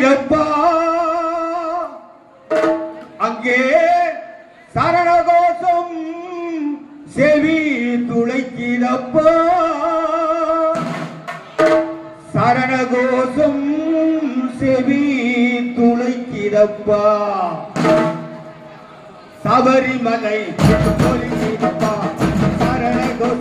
பிறப்பா? அங்கே சரணகோஷம் செவி துளைக்கிறப்பா சரணகோஷம் செவி துளைக்கிறப்பா சபரிமலை சரணகோஷம்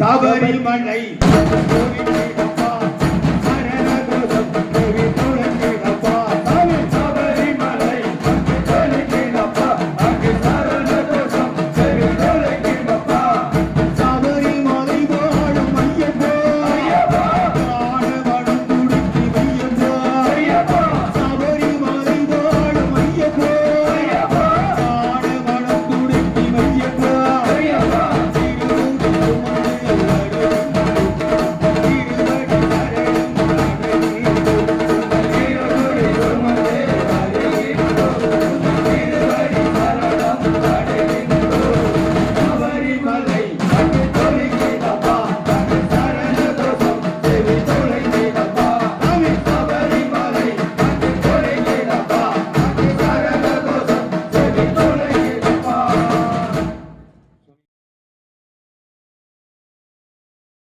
சபரிமலை.